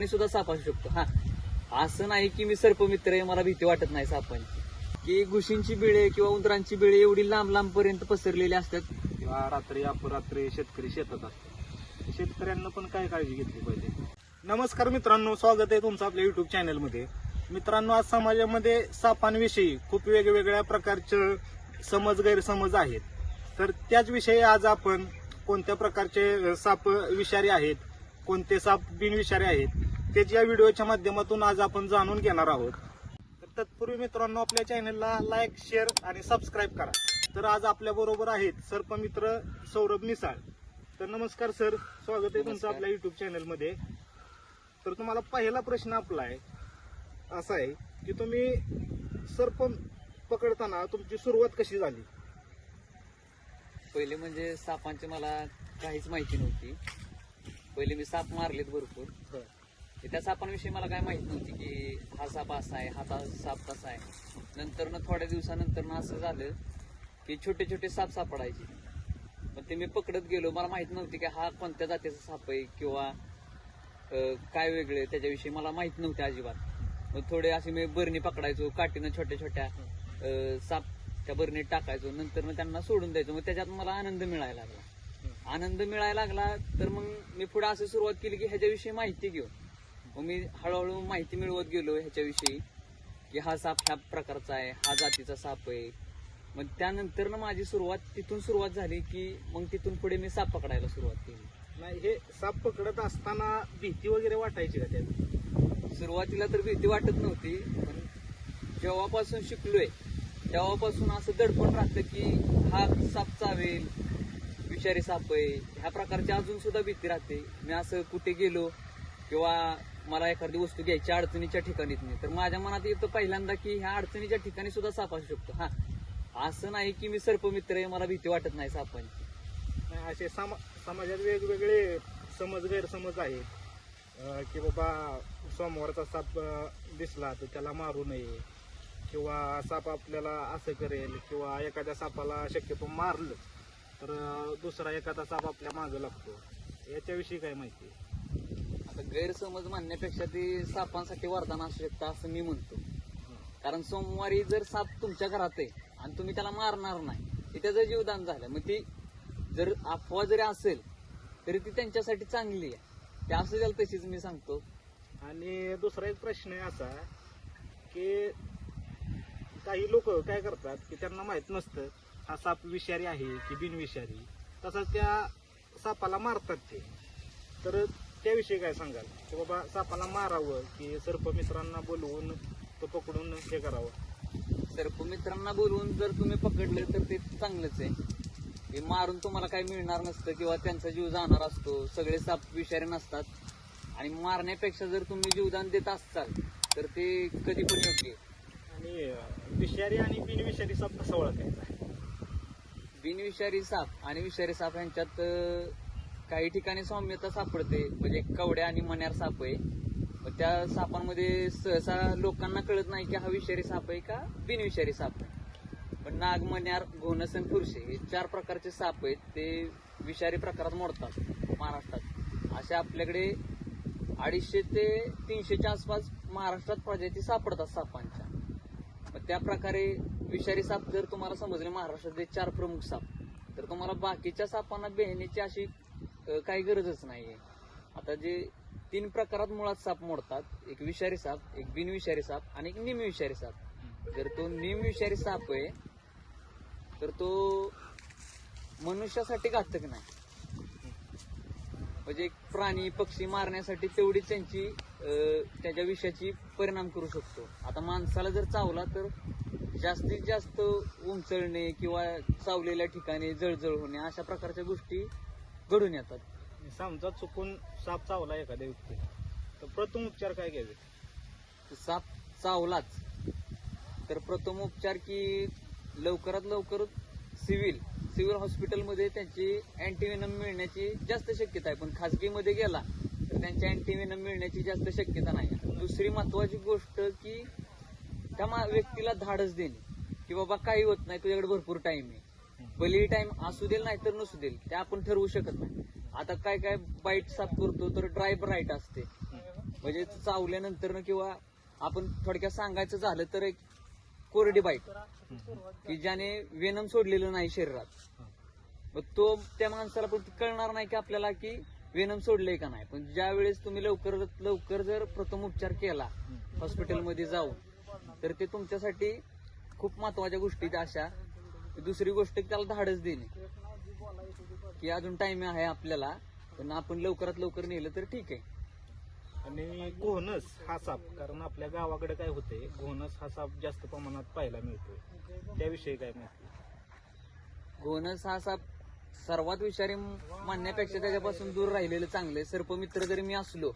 मी सुद्धा साप असू शकतो. हा. असं नाही की मी सर्पमित्र आहे मला भीती वाटत नाही सापांची. की घुशींची बिळे किंवा उंदरांची बिळे एवढी लांब लांब पर्यंत पसरलेली असतात. किंवा रात्री अपरात्री शेतकरी शेतात असतात. शेतकऱ्यांना पण काय काळजी घेतली पाहिजे? नमस्कार मित्रांनो स्वागत आहे तुमचं आपल्या युट्यूब चॅनलमध्ये मित्रांनो आज समाजामध्ये सापांविषयी खूप वेगवेगळ्या प्रकारचे समज गैरसमज आहेत. तर त्याच विषयी आज आपण कोणत्या प्रकारचे साप विषारी आहेत कोणते साप बिनविषारी आहेत त्याच्या या व्हिडिओच्या माध्यमातून आज आपण जाणून घेणार आहोत. तर तत्पूर्वी मित्रांनो आपल्या चॅनलला लाईक शेअर आणि सबस्क्राईब करा. तर आज आपल्या बरोबर आहेत सर्पमित्र सौरभ मिसाळ. तर नमस्कार सर स्वागत आहे तुमचं. आपल्या युट्यूब चॅनलमध्ये तर तुम्हाला पहिला प्रश्न आपला आहे असा आहे की तुम्ही सर्प पकडताना तुमची सुरुवात कशी झाली? पहिले म्हणजे सापांची मला काहीच माहिती नव्हती. पहिले मी साप मारलेत भरपूर. त्या सापांविषयी मला काय माहीत नव्हती की हा साप असा आहे हा साप तसा आहे. नंतर ना थोड्या दिवसानंतर असं झालं की छोटे छोटे साप सापडायचे. पण ते मी पकडत गेलो. मला माहीत नव्हती की हा कोणत्या जातीचा साप आहे किंवा काय वेगळे त्याच्याविषयी मला माहीत नव्हते अजिबात. मग थोडे असे मी बरणी पकडायचो काठीनं छोट्या छोट्या साप त्या बरणीत टाकायचो. नंतर मग त्यांना सोडून द्यायचो. मग त्याच्यात मला आनंद मिळायला लागला. आनंद मिळायला लागला तर मग मी पुढे असं सुरुवात केली की ह्याच्याविषयी माहिती घेऊ मग मी हळूहळू माहिती मिळवत गेलो ह्याच्याविषयी की हा साप ह्या प्रकारचा आहे हा जातीचा साप आहे. मग त्यानंतर ना माझी सुरुवात तिथून सुरुवात झाली की मग तिथून पुढे मी साप पकडायला सुरुवात केली. नाही हे साप पकडत असताना भीती वगैरे वाटायची का त्यात? सुरुवातीला तर भीती वाटत नव्हती पण जेव्हापासून शिकलोय तेव्हापासून असं दडपण राहतं की हा साप चावेल विषारी साप आहे ह्या प्रकारची अजून सुद्धा भीती राहते. मी असं कुठे गेलो किंवा मला एखादी वस्तू घ्यायची अडचणीच्या ठिकाणीच नाही. तर माझ्या मनात येतं पहिल्यांदा की ह्या अडचणीच्या ठिकाणी सुद्धा साप असू शकतो. हा. असं नाही की मी सर्पमित्र आहे मला भीती वाटत नाही सापांची. असे समा समाजात वेगवेगळे समज गैरसमज आहेत. की बाबा सोमवारचा साप दिसला तर त्याला मारू नये. किंवा साप आपल्याला असं करेल किंवा एखाद्या सापाला शक्यतो मारलं तर दुसरा एखादा साप आपल्या मागं लागतो. याच्याविषयी काय माहिती? आहे? गैरसमज मानण्यापेक्षा ते सापांसाठी वरदान असू शकतं असं मी म्हणतो. कारण सोमवारी जर साप तुमच्या घरात आहे आणि तुम्ही त्याला मारणार नाही ते त्याचं जीवदान झालं. मग ती जर अफवा जरी असेल तरी ती त्यांच्यासाठी चांगली आहे. ते असं झालं तशीच मी सांगतो. आणि दुसरा एक प्रश्न आहे असा की काही लोक काय करतात की त्यांना माहीत नसतं हा साप विषारी आहे की बिनविषारी. तसंच त्या सापाला मारतात ते. तर त्याविषयी काय सांगाल? की बाबा सापाला मारावं की सर्पमित्रांना बोलवून तो पकडून हे करावं? सर्पमित्रांना बोलवून जर तुम्ही पकडलं तर ते चांगलंच आहे. हे मारून तुम्हाला काही मिळणार नसतं किंवा त्यांचा जीव जाणार असतो. सगळे साप विषारी नसतात. आणि मारण्यापेक्षा जर तुम्ही जीवदान देत असाल तर ते कधी पण योग्य आणि विषारी आणि बिनविषारी साप कसा ओळखायचा? बिनविषारी साप आणि विषारी साप यांच्यात काही ठिकाणी सौम्यता सापडते म्हणजे कवड्या आणि मण्यार साप आहे. मग त्या सापांमध्ये सहसा लोकांना कळत नाही की हा विषारी साप आहे का बिनविषारी साप आहे. पण नाग मण्यार घोणस आणि फुरशे हे चार प्रकारचे साप आहेत. ते विषारी प्रकारात मोडतात महाराष्ट्रात. असे आपल्याकडे अडीचशे ते तीनशेच्या आसपास महाराष्ट्रात प्रजाती सापडतात सापांच्या. मग त्या प्रकारे विषारी साप जर तुम्हाला समजले महाराष्ट्रातले चार प्रमुख साप तर तुम्हाला बाकीच्या सापांना बेहण्याची अशी काही गरजच नाहीये. आता जे तीन प्रकारात मुळात साप मोडतात एक विषारी साप एक बिनविषारी साप आणि एक निमविषारी साप. जर तो निमविषारी साप आहे तर तो मनुष्यासाठी घातक नाही. म्हणजे प्राणी पक्षी मारण्यासाठी तेवढी त्यांची त्याच्या विषयाची परिणाम करू शकतो. आता माणसाला जर चावला तर जास्तीत जास्त उंचळणे किंवा चावलेल्या ठिकाणी जळजळ होणे अशा प्रकारच्या गोष्टी घडून येतात. समजा चुकून साप चावला एखाद्या व्यक्ती तर प्रथम उपचार काय घ्यावे? साप चावलाच. तर प्रथम उपचार की लवकरात लवकर सिव्हिल सिव्हिल हॉस्पिटलमध्ये त्यांची अँटीव्हेनम मिळण्याची जास्त शक्यता आहे. पण खाजगीमध्ये गेला तर त्यांची अँटीव्हेनम मिळण्याची जास्त शक्यता नाही. दुसरी महत्वाची गोष्ट की त्या मा- व्यक्तीला धाडस देणे. की बाबा काही होत नाही तुझ्याकडे भरपूर टाइम आहे. भलेही टाइम असू देल नाही तर नसू देल ते आपण ठरवू शकत नाही. आता काय काय बाईट साफ करतो तर ड्राय राईट असते. म्हणजे चावल्यानंतर किंवा आपण थोडक्यात सांगायचं झालं तर एक कोरडी बाईट की ज्याने वेनम सोडलेलं नाही शरीरात. मग तो त्या माणसाला पण कळणार नाही की आपल्याला की वेनम सोडलंय का नाही. पण ज्या वेळेस तुम्ही लवकर लवकर जर प्रथम उपचार केला हॉस्पिटलमध्ये जाऊन तर ते तुमच्यासाठी खूप महत्त्वाच्या गोष्टी अशा. दुसरी गोष्ट की त्याला धाडच देणे. की अजून टाइम आहे आपल्याला पण आपण लवकरात लवकर नेलं तर ठीक आहे. आणि घोणस हा साप कारण आपल्या गावाकडे काय होते घोणस हा साप जास्त प्रमाणात पाहायला मिळतो त्याविषयी काय माहिती? घोणस हा साप सर्वात विषारी मानण्यापेक्षा त्याच्यापासून दूर राहिलेलं चांगलं सर्पमित्र जरी मी असलो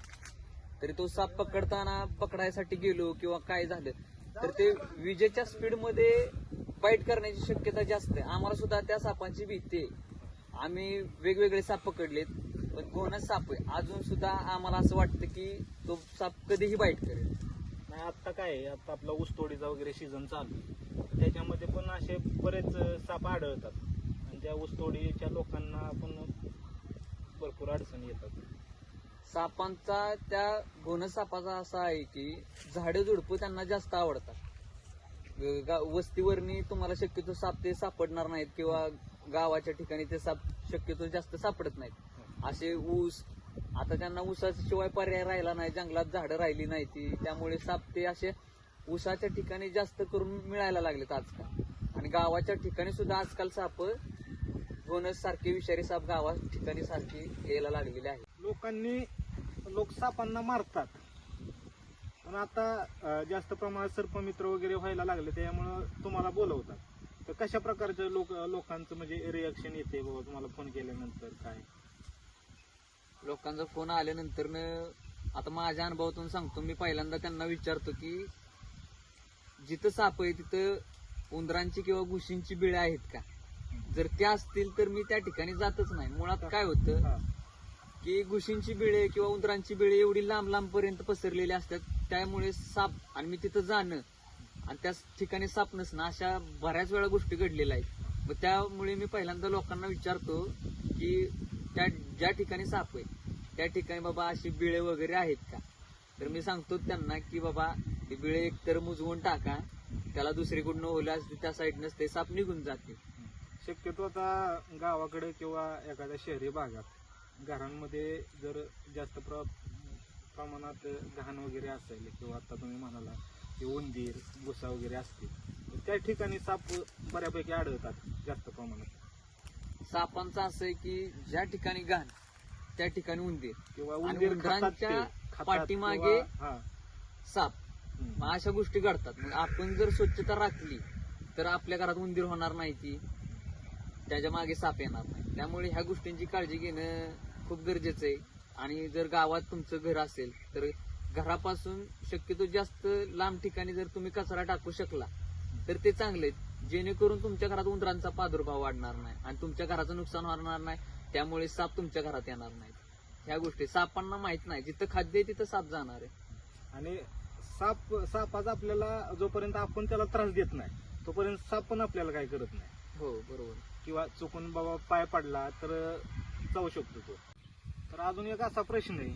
तरी तो साप पकडताना पकडायसाठी गेलो किंवा काय झालं तर ते विजेच्या स्पीडमध्ये बाईट करण्याची शक्यता जास्त आहे. आम्हाला सुद्धा त्या सापांची भीती आहे. आम्ही वेगवेगळे साप पकडलेत पण घोणस साप आहे. अजून सुद्धा आम्हाला असं वाटतं की तो साप कधीही बाईट करेल. नाही आता काय आहे, आता आपला ऊसतोडीचा वगैरे सीझन चालू आहे. त्याच्यामध्ये पण असे बरेच अं, साप आढळतात. आणि त्या ऊसतोडीच्या लोकांना पण भरपूर अडचणी येतात. सापांचा त्या घोणस सापाचा असा आहे की झाडं झुडपं त्यांना जास्त आवडतात. ग- गा- वस्तीवरनी तुम्हाला शक्यतो साप ते सापडणार नाहीत किंवा गावाच्या ठिकाणी ते साप शक्यतो जास्त सापडत नाहीत. असे ऊस आता त्यांना ऊसाशिवाय पर्याय राहिला नाही जंगलात झाडं राहिली नाही ती. त्यामुळे साप ते असे ऊसाच्या ठिकाणी जास्त करून मिळायला लागलेत आजकाल. आणि गावाच्या ठिकाणी सुद्धा आजकाल साप घोणस सारखे विषारी साप गावा ठिकाणी सारखी यायला लागलेले आहे. लोकांनी लोक सापांना मारतात. पण आता जास्त प्रमाणात सर्पमित्र वगैरे व्हायला लागले त्यामुळं तुम्हाला बोलवतात. तर कशा प्रकारच्या लोक लोकांचं म्हणजे रिॲक्शन येते बाबा तुम्हाला फोन केल्यानंतर काय? लोकांचा फोन आल्यानंतर आता माझ्या अनुभवातून सांगतो मी पहिल्यांदा त्यांना विचारतो की जिथं साप आहे तिथं उंदरांची किंवा घुशींची बिळे आहेत का? जर त्या असतील तर मी त्या ठिकाणी जातच नाही. मुळात काय होतं. की घुशींची बिळे किंवा उंदरांची बिळे एवढी लांब लांब पर्यंत पसरलेली असतात. त्यामुळे साप आणि मी तिथं जाणं आणि त्या ठिकाणी साप नसणं अशा बऱ्याच वेळा गोष्टी घडलेल्या आहेत. मग त्यामुळे मी पहिल्यांदा लोकांना विचारतो की त्या ज्या ठिकाणी साप आहे त्या ठिकाणी बाबा अशी बिळे वगैरे आहेत का? तर मी सांगतो त्यांना की बाबा ती बिळे एकतर मुजवून टाका त्याला दुसरीकडनं ओल्यास असते त्या साईडनंच ते साप निघून जाते. शक्यतो आता गावाकडे किंवा एखाद्या शहरी भागात घरांमध्ये जर जास्त प्र प्रमाणात घाण वगैरे असेल किंवा आता तुम्ही म्हणाला की उंदीर भुसा वगैरे असते तर त्या ठिकाणी साप बऱ्यापैकी आढळतात जास्त प्रमाणात. सापांचं असं आहे की ज्या ठिकाणी घाण त्या ठिकाणी उंदीर. किंवा आणि उंदीर खातात उंदरांच्या ते, खातात पाठीमागे किंवा- हा. साप. हम्म. मग अशा गोष्टी घडतात. मग आपण जर स्वच्छता राखली तर आपल्या घरात उंदीर होणार नाही ती. त्याच्यामागे साप येणार नाही. त्यामुळे ह्या गोष्टींची काळजी घेणं खूप गरजेचं आहे. आणि जर गावात तुमचं घर असेल तर घरापासून शक्यतो जास्त लांब ठिकाणी जर तुम्ही कचरा टाकू शकला तर ते चांगले जेणेकरून तुमच्या घरात उंदरांचा प्रादुर्भाव वाढणार नाही आणि तुमच्या घराचं नुकसान होणार नाही. त्यामुळे साप तुमच्या घरात येणार नाहीत. ह्या गोष्टी सापांना माहीत नाही. जिथं खाद्य आहे तिथं साप जाणार आहे. आणि साप सापाचा आपल्याला जोपर्यंत आपण त्याला त्रास देत नाही तोपर्यंत साप पण आपल्याला काय करत नाही. हो बरोबर. किंवा चुकून बाबा पाय पडला तर जाऊ शकतो तो. तर अजून एक असा प्रश्न आहे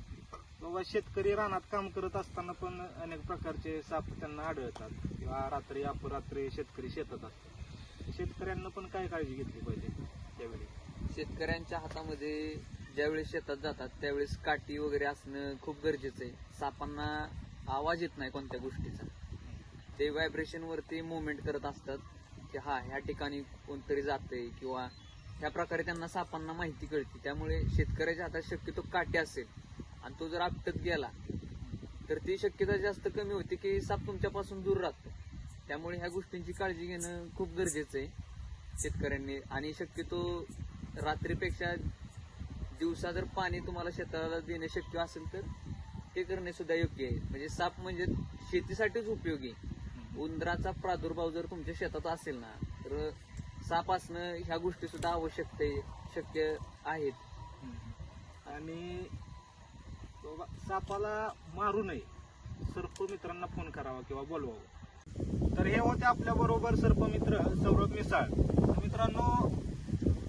बाबा शेतकरी रानात काम करत असताना पण अनेक प्रकारचे साप त्यांना आढळतात किंवा रात्री अपरात्री शेतकरी शेतात असतात. शेतकऱ्यांना पण काय काळजी घेतली पाहिजे त्यावेळी? शेतकऱ्यांच्या हातामध्ये ज्यावेळेस शेतात जातात त्यावेळेस काठी वगैरे असणं खूप गरजेचं आहे. सापांना आवाज येत नाही कोणत्या गोष्टीचा. ते व्हायब्रेशनवरती मुवमेंट करत असतात. की हा ह्या ठिकाणी कोणतरी जातंय किंवा ह्या प्रकारे त्यांना सापांना माहिती कळते. त्यामुळे शेतकऱ्याच्या हातात शक्यतो काटे असेल. आणि तो जर आपटत गेला तर ती शक्यता जास्त कमी होते की साप तुमच्यापासून दूर राहतो. त्यामुळे ह्या गोष्टींची काळजी घेणं खूप गरजेचं आहे शेतकऱ्यांनी. आणि शक्यतो रात्रीपेक्षा दिवसा जर पाणी तुम्हाला शेताला देणे शक्य असेल तर ते करणे सुद्धा योग्य आहे. म्हणजे साप म्हणजे शेतीसाठीच उपयोगी आहे. उंदराचा प्रादुर्भाव जर तुमच्या शेतात असेल ना तर साप असणं ह्या गोष्टी सुद्धा आवश्यक शक्य आहेत. आणि बाबा सापाला मारू नये. सर्प मित्रांना फोन करावा किंवा बोलवावं. तर हे होते आपल्या बरोबर सर्पमित्र सौरभ मिसाळ. मित्रांनो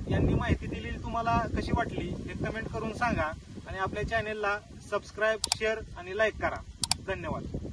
यांनी माहिती दिली तुम्हाला कशी वाटली हे कमेंट करून सांगा आणि आपल्या चॅनेलला सबस्क्राईब शेअर आणि लाईक करा. धन्यवाद.